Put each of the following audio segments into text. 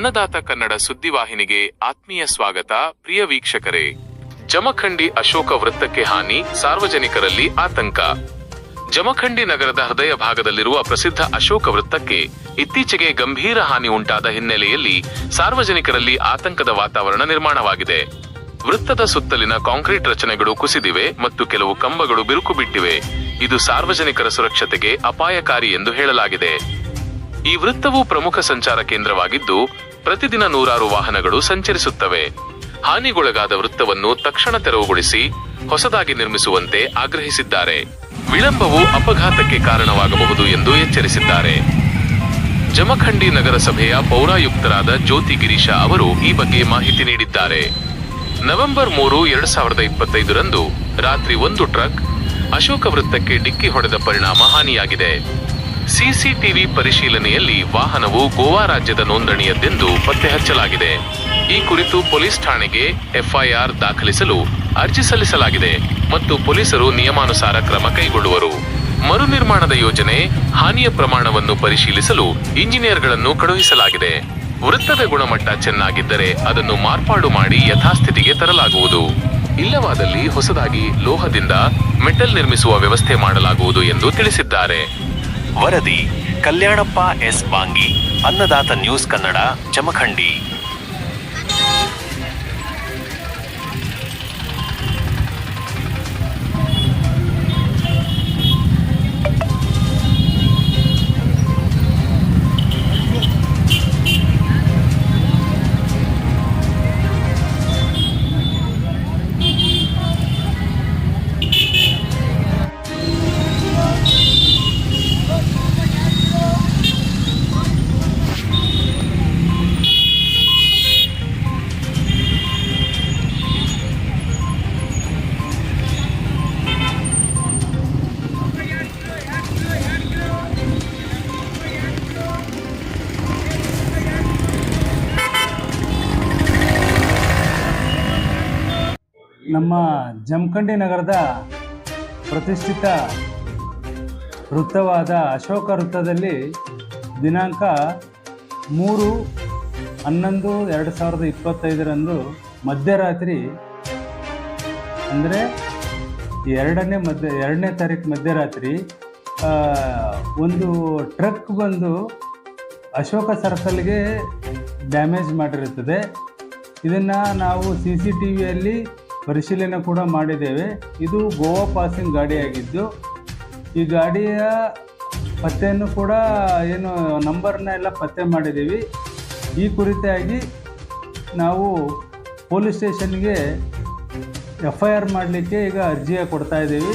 ಅನ್ನದಾತ ಕನ್ನಡ ಸುದ್ದಿವಾಹಿನಿಗೆ ಆತ್ಮೀಯ ಸ್ವಾಗತ, ಪ್ರಿಯ ವೀಕ್ಷಕರೇ. ಜಮಖಂಡಿ ಅಶೋಕ ವೃತ್ತಕ್ಕೆ ಹಾನಿ, ಸಾರ್ವಜನಿಕರಲ್ಲಿ ಆತಂಕ. ಜಮಖಂಡಿ ನಗರದ ಹೃದಯ ಭಾಗದಲ್ಲಿರುವ ಪ್ರಸಿದ್ಧ ಅಶೋಕ ವೃತ್ತಕ್ಕೆ ಇತ್ತೀಚೆಗೆ ಗಂಭೀರ ಹಾನಿ ಉಂಟಾದ ಹಿನ್ನೆಲೆಯಲ್ಲಿ ಸಾರ್ವಜನಿಕರಲ್ಲಿ ಆತಂಕದ ವಾತಾವರಣ ನಿರ್ಮಾಣವಾಗಿದೆ. ವೃತ್ತದ ಸುತ್ತಲಿನ ಕಾಂಕ್ರೀಟ್ ರಚನೆಗಳು ಕುಸಿದಿವೆ ಮತ್ತು ಕೆಲವು ಕಂಬಗಳು ಬಿರುಕು ಬಿಟ್ಟಿವೆ. ಇದು ಸಾರ್ವಜನಿಕರ ಸುರಕ್ಷತೆಗೆ ಅಪಾಯಕಾರಿ ಎಂದು ಹೇಳಲಾಗಿದೆ. ಈ ವೃತ್ತವು ಪ್ರಮುಖ ಸಂಚಾರ ಕೇಂದ್ರವಾಗಿದ್ದು ಪ್ರತಿದಿನ ನೂರಾರು ವಾಹನಗಳು ಸಂಚರಿಸುತ್ತವೆ. ಹಾನಿಗೊಳಗಾದ ವೃತ್ತವನ್ನು ತಕ್ಷಣ ತೆರವುಗೊಳಿಸಿ ಹೊಸದಾಗಿ ನಿರ್ಮಿಸುವಂತೆ ಆಗ್ರಹಿಸಿದ್ದಾರೆ. ವಿಳಂಬವು ಅಪಘಾತಕ್ಕೆ ಕಾರಣವಾಗಬಹುದು ಎಂದು ಎಚ್ಚರಿಸಿದ್ದಾರೆ. ಜಮಖಂಡಿ ನಗರಸಭೆಯ ಪೌರಾಯುಕ್ತರಾದ ಜ್ಯೋತಿ ಗಿರೀಶ ಅವರು ಈ ಬಗ್ಗೆ ಮಾಹಿತಿ ನೀಡಿದ್ದಾರೆ. ನವೆಂಬರ್ ಮೂರು, ಎರಡ್ ಸಾವಿರದ ಇಪ್ಪತ್ತೈದರಂದು ರಾತ್ರಿ ಒಂದು ಟ್ರಕ್ ಅಶೋಕ ವೃತ್ತಕ್ಕೆ ಡಿಕ್ಕಿ ಹೊಡೆದ ಪರಿಣಾಮ ಹಾನಿಯಾಗಿದೆ. ಸಿಸಿಟಿವಿ ಪರಿಶೀಲನೆಯಲ್ಲಿ ವಾಹನವು ಗೋವಾ ರಾಜ್ಯದ ನೋಂದಣಿಯದ್ದೆಂದು ಪತ್ತೆ ಹಚ್ಚಲಾಗಿದೆ. ಈ ಕುರಿತು ಪೊಲೀಸ್ ಠಾಣೆಗೆ ಎಫ್ಐಆರ್ ದಾಖಲಿಸಲು ಅರ್ಜಿ ಸಲ್ಲಿಸಲಾಗಿದೆ ಮತ್ತು ಪೊಲೀಸರು ನಿಯಮಾನುಸಾರ ಕ್ರಮ ಕೈಗೊಳ್ಳುವರು. ಮರು ನಿರ್ಮಾಣದ ಯೋಜನೆ ಹಾನಿಯ ಪ್ರಮಾಣವನ್ನು ಪರಿಶೀಲಿಸಲು ಇಂಜಿನಿಯರ್ಗಳನ್ನು ಕಳುಹಿಸಲಾಗಿದೆ. ವೃತ್ತದ ಗುಣಮಟ್ಟ ಚೆನ್ನಾಗಿದ್ದರೆ ಅದನ್ನು ಮಾರ್ಪಾಡು ಮಾಡಿ ಯಥಾಸ್ಥಿತಿಗೆ ತರಲಾಗುವುದು. ಇಲ್ಲವಾದಲ್ಲಿ ಹೊಸದಾಗಿ ಲೋಹದಿಂದ ಮೆಟಲ್ ನಿರ್ಮಿಸುವ ವ್ಯವಸ್ಥೆ ಮಾಡಲಾಗುವುದು ಎಂದು ತಿಳಿಸಿದ್ದಾರೆ. ವರದಿ ಕಲ್ಯಾಣಪ್ಪ ಎಸ್ ಬಾಂಗಿ ಅನ್ನದಾತ ನ್ಯೂಸ್ ಕನ್ನಡ ಜಮಖಂಡಿ ನಮ್ಮ ಜಮಖಂಡಿ ನಗರದ ಪ್ರತಿಷ್ಠಿತ ವೃತ್ತವಾದ ಅಶೋಕ ವೃತ್ತದಲ್ಲಿ ದಿನಾಂಕ ಮೂರು ಹನ್ನೊಂದು ಎರಡು ಸಾವಿರದ ಇಪ್ಪತ್ತೈದರಂದು ಮಧ್ಯರಾತ್ರಿ, ಅಂದರೆ ಎರಡನೇ ಮಧ್ಯ, ಎರಡನೇ ತಾರೀಕು ಮಧ್ಯರಾತ್ರಿ ಒಂದು ಟ್ರಕ್ ಬಂದು ಅಶೋಕ ಸರ್ಕಲ್ಗೆ ಡ್ಯಾಮೇಜ್ ಮಾಡಿರುತ್ತದೆ. ಇದನ್ನು ನಾವು ಸಿ ಸಿ ಟಿ ವಿಯಲ್ಲಿ ಪರಿಶೀಲನೆ ಕೂಡ ಮಾಡಿದ್ದೇವೆ. ಇದು ಗೋವಾ ಪಾಸಿಂಗ್ ಗಾಡಿಯಾಗಿದ್ದು, ಈ ಗಾಡಿಯ ಪತ್ತೆಯನ್ನು ಕೂಡ ಏನು, ನಂಬರ್ನ ಎಲ್ಲ ಪತ್ತೆ ಮಾಡಿದ್ದೀವಿ. ಈ ಕುರಿತಾಗಿ ನಾವು ಪೊಲೀಸ್ ಸ್ಟೇಷನ್ಗೆ ಎಫ್ ಐ ಆರ್ ಮಾಡಲಿಕ್ಕೆ ಈಗ ಅರ್ಜಿಯ ಕೊಡ್ತಾ ಇದ್ದೀವಿ.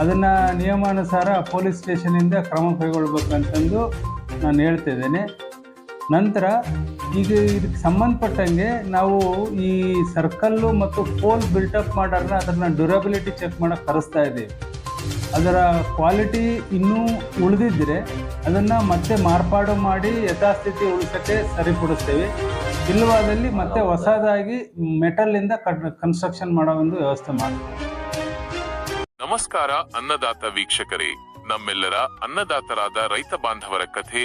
ಅದನ್ನು ನಿಯಮಾನುಸಾರ ಪೊಲೀಸ್ ಸ್ಟೇಷನಿಂದ ಕ್ರಮ ಕೈಗೊಳ್ಬೇಕಂತಂದು ನಾನು ಹೇಳ್ತಿದ್ದೇನೆ ನಂತರ ಈಗ ಇದಕ್ಕೆ ಸಂಬಂಧಪಟ್ಟಂಗೆ ನಾವು ಈ ಸರ್ಕಲ್ಲು ಮತ್ತು ಪೋಲ್ ಬಿಲ್ಟಪ್ ಮಾಡೋರನ್ನ ಅದನ್ನು ಡ್ಯೂರಬಿಲಿಟಿ ಚೆಕ್ ಮಾಡೋಕ್ಕೆ ಕರೆಸ್ತಾ ಇದ್ದೀವಿ. ಅದರ ಕ್ವಾಲಿಟಿ ಇನ್ನೂ ಉಳಿದಿದ್ದರೆ ಅದನ್ನು ಮತ್ತೆ ಮಾರ್ಪಾಡು ಮಾಡಿ ಯಥಾಸ್ಥಿತಿ ಉಳಿಸೋಕ್ಕೆ ಸರಿಪಡಿಸ್ತೇವೆ. ಇಲ್ಲವಾದಲ್ಲಿ ಮತ್ತೆ ಹೊಸದಾಗಿ ಮೆಟಲಿಂದ ಕನ್ಸ್ಟ್ರಕ್ಷನ್ ಮಾಡೋ ಒಂದು ವ್ಯವಸ್ಥೆ ಮಾಡ್ತೀವಿ. ನಮಸ್ಕಾರ ಅನ್ನದಾತ ವೀಕ್ಷಕರೇ. ನಮ್ಮೆಲ್ಲರ ಅನ್ನದಾತರಾದ ರೈತ ಬಾಂಧವರ ಕಥೆ